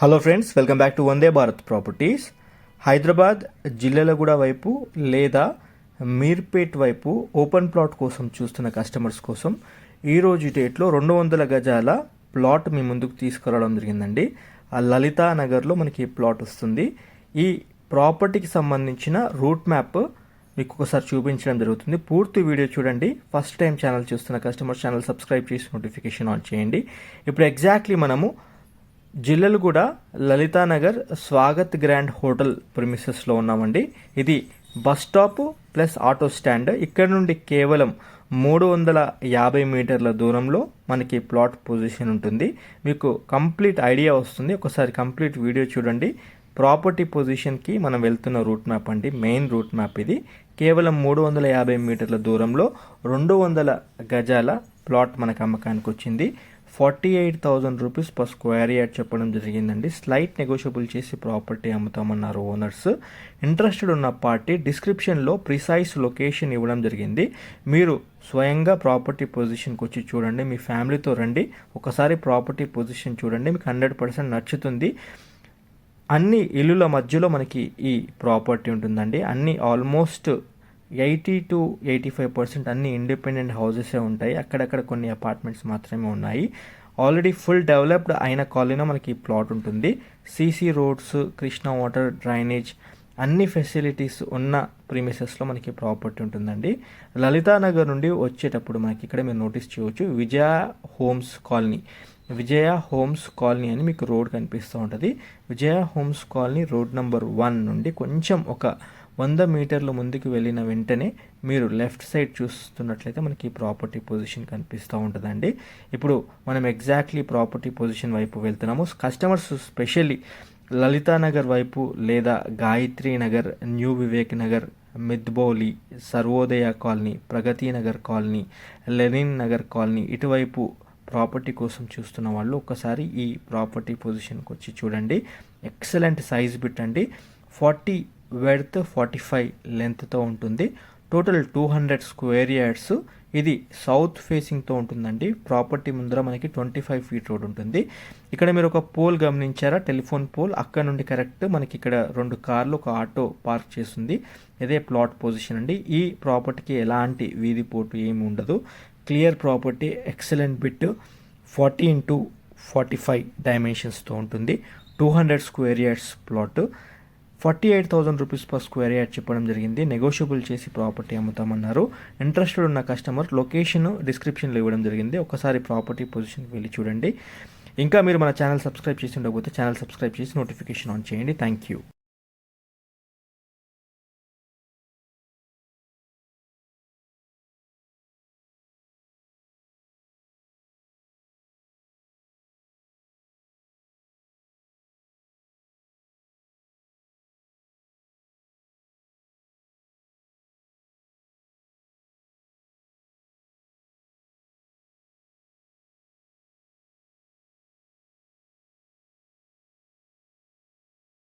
Hello friends welcome back to Vande Bharat properties Hyderabad Jillelaguda వైపు లేదా మీర్పేట్ వైపు open plot కోసం చూస్తున్న కస్టమర్స్ కోసం ఈరోజు డేట్లో రెండు వందల గజాల ప్లాట్ మీ ముందుకు తీసుకురావడం జరిగిందండి. ఆ లలితా నగర్లో మనకి ఈ ప్లాట్ వస్తుంది. ఈ ప్రాపర్టీకి సంబంధించిన రూట్ మ్యాప్ మీకు ఒకసారి చూపించడం జరుగుతుంది. పూర్తి వీడియో చూడండి. ఫస్ట్ టైం ఛానల్ చూస్తున్న కస్టమర్ ఛానల్ సబ్స్క్రైబ్ చేసి నోటిఫికేషన్ ఆన్ చేయండి. ఇప్పుడు ఎగ్జాక్ట్లీ మనము జిల్లలు కూడా లలితానగర్ స్వాగత్ గ్రాండ్ హోటల్ ప్రిమిసెస్లో ఉన్నామండి. ఇది bus stop plus auto stand. ఇక్కడ నుండి కేవలం మూడు వందల యాభై మీటర్ల దూరంలో మనకి ప్లాట్ పొజిషన్ ఉంటుంది. మీకు కంప్లీట్ ఐడియా వస్తుంది. ఒకసారి కంప్లీట్ వీడియో చూడండి. ప్రాపర్టీ పొజిషన్కి మనం వెళ్తున్న రూట్ మ్యాప్ అండి. మెయిన్ రూట్ మ్యాప్ ఇది. కేవలం మూడు వందల యాభై మీటర్ల దూరంలో రెండు వందల గజాల ప్లాట్ మనకు అమ్మకానికి వచ్చింది. Forty eight thousand rupees per square yard చెప్పడం జరిగిందండి. స్లైట్ నెగోషియబుల్ చేసి ప్రాపర్టీ అమ్ముతామన్నారు ఓనర్స్. ఇంట్రెస్టెడ్ ఉన్న పార్టీ డిస్క్రిప్షన్లో ప్రిసైజ్ లొకేషన్ ఇవ్వడం జరిగింది. మీరు స్వయంగా ప్రాపర్టీ పొజిషన్కి వచ్చి చూడండి మీ ఫ్యామిలీతో రండి ఒకసారి ప్రాపర్టీ పొజిషన్ చూడండి మీకు హండ్రెడ్ పర్సెంట్ నచ్చుతుంది. అన్ని ఇల్లుల మధ్యలో మనకి ఈ ప్రాపర్టీ ఉంటుందండి. అన్ని almost eighty two eighty five percent అన్ని ఇండిపెండెంట్ హౌసెసే ఉంటాయి. అక్కడక్కడ కొన్ని అపార్ట్మెంట్స్ మాత్రమే ఉన్నాయి. ఆల్రెడీ ఫుల్ డెవలప్డ్ అయిన కాలనీలో మనకి ప్లాట్ ఉంటుంది. CC roads Krishna water drainage అన్ని ఫెసిలిటీస్ ఉన్న ప్రీమిసెస్లో మనకి ప్రాపర్టీ ఉంటుందండి. లలితానగర్ నుండి వచ్చేటప్పుడు మనకి ఇక్కడ మీరు నోటీస్ చేయవచ్చు Vijaya homes colony. Vijaya homes colony అని మీకు రోడ్ కనిపిస్తూ ఉంటుంది. Vijaya homes colony road number one నుండి కొంచెం ఒక వంద మీటర్లు ముందుకు వెళ్ళిన వెంటనే మీరు లెఫ్ట్ సైడ్ చూస్తున్నట్లయితే మనకి ప్రాపర్టీ పొజిషన్ కనిపిస్తూ ఉంటుందండి. ఇప్పుడు మనం ఎగ్జాక్ట్లీ ప్రాపర్టీ పొజిషన్ వైపు వెళ్తున్నాము. కస్టమర్స్ స్పెషల్లీ లలితానగర్ వైపు లేదా Gayatri Nagar new Vivek Nagar Midbowli Sarvodaya colony Pragati Nagar colony Lenin Nagar colony ఇటువైపు ప్రాపర్టీ కోసం చూస్తున్న వాళ్ళు ఒకసారి ఈ ప్రాపర్టీ పొజిషన్కి వచ్చి చూడండి. ఎక్సలెంట్ సైజ్ బిట్ అండి. ఫార్టీ వెడ్త్ ఫార్టీ ఫైవ్ లెంత్తో ఉంటుంది. Total two hundred square yards. ఇది సౌత్ ఫేసింగ్తో ఉంటుందండి. ప్రాపర్టీ ముందర మనకి ట్వంటీ ఫైవ్ ఫీట్ రోడ్ ఉంటుంది. ఇక్కడ మీరు ఒక పోల్ గమనించారా? Telephone pole. అక్కడ నుండి కరెక్ట్ మనకి ఇక్కడ రెండు కార్లు ఒక ఆటో పార్క్ చేస్తుంది. ఇదే ప్లాట్ పొజిషన్ అండి. ఈ ప్రాపర్టీకి ఎలాంటి వీధి పోటు ఏమి ఉండదు. Clear property excellent bit forty into forty five డైమెన్షన్స్తో ఉంటుంది. Two hundred square yards plot. Forty eight thousand rupees per square yard చెప్పడం జరిగింది. నెగోషియబుల్ చేసి ప్రాపర్టీ అమ్ముతామన్నారు. ఇంట్రెస్టెడ్ ఉన్న కస్టమర్ లొకేషన్ డిస్క్రిప్షన్లో ఇవ్వడం జరిగింది. ఒకసారి ప్రాపర్టీ పొజిషన్కి వెళ్ళి చూడండి. ఇంకా మీరు మన ఛానల్ సబ్స్క్రైబ్ చేసి ఉండకపోతే ఛానల్ సబ్స్క్రైబ్ చేసి నోటిఫికేషన్ ఆన్ చేయండి. Thank you.